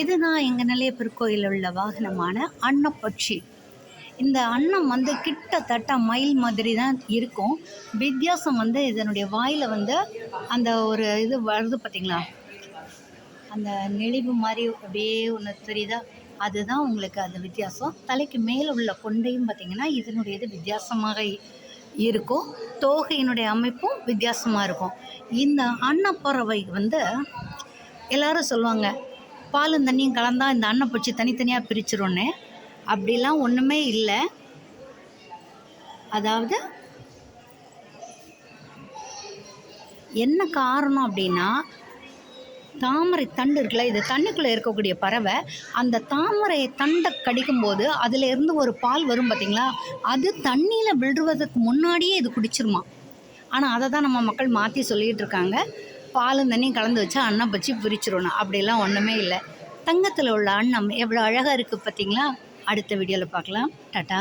இதுதான் எங்கள் நிலையப்பர் கோயிலில் உள்ள வாகனமான அன்னப்பட்சி. இந்த அன்னம் வந்து கிட்டத்தட்ட மயில் மாதிரி தான் இருக்கும். வித்தியாசம் வந்து இதனுடைய வாயில் வந்து அந்த ஒரு இது வருது பார்த்தீங்களா அந்த நெளிவு மாதிரி அப்படியே ஒன்று தெரியுதா? அதுதான் உங்களுக்கு அந்த வித்தியாசம். தலைக்கு மேலே உள்ள கொண்டையும் பார்த்தீங்கன்னா இதனுடைய இது வித்தியாசமாக இருக்கும். தோகையினுடைய அமைப்பும் வித்தியாசமாக இருக்கும். இந்த அன்னப்பறவை வந்து எல்லாரும் சொல்லுவாங்க பாலும் தண்ணியும் கலந்தா இந்த அன்னை பூச்சி தனித்தனியாக பிரிச்சிரும்னு. அப்படிலாம் ஒன்றுமே இல்லை. அதாவது என்ன காரணம் அப்படின்னா தாமரை தண்டு இருக்குல்ல இது தண்ணிக்குள்ளே இருக்கக்கூடிய பறவை அந்த தாமரை தண்டை கடிக்கும்போது அதிலேருந்து ஒரு பால் வரும் பார்த்தீங்களா அது தண்ணியில் விழுவதற்கு முன்னாடியே இது குடிச்சிருமா? ஆனால் அதை தான் நம்ம மக்கள் மாற்றி சொல்லிகிட்டு இருக்காங்க. பாலும் தண்ணியும் கலந்து வச்சா அன்னம் பச்சி பிரிச்சிடணும் அப்படிலாம் ஒன்றுமே இல்லை. தங்கத்தில் உள்ள அன்னம் எவ்வளோ அழகாக இருக்குது பார்த்தீங்களா அடுத்த வீடியோவில் பார்க்கலாம். டாட்டா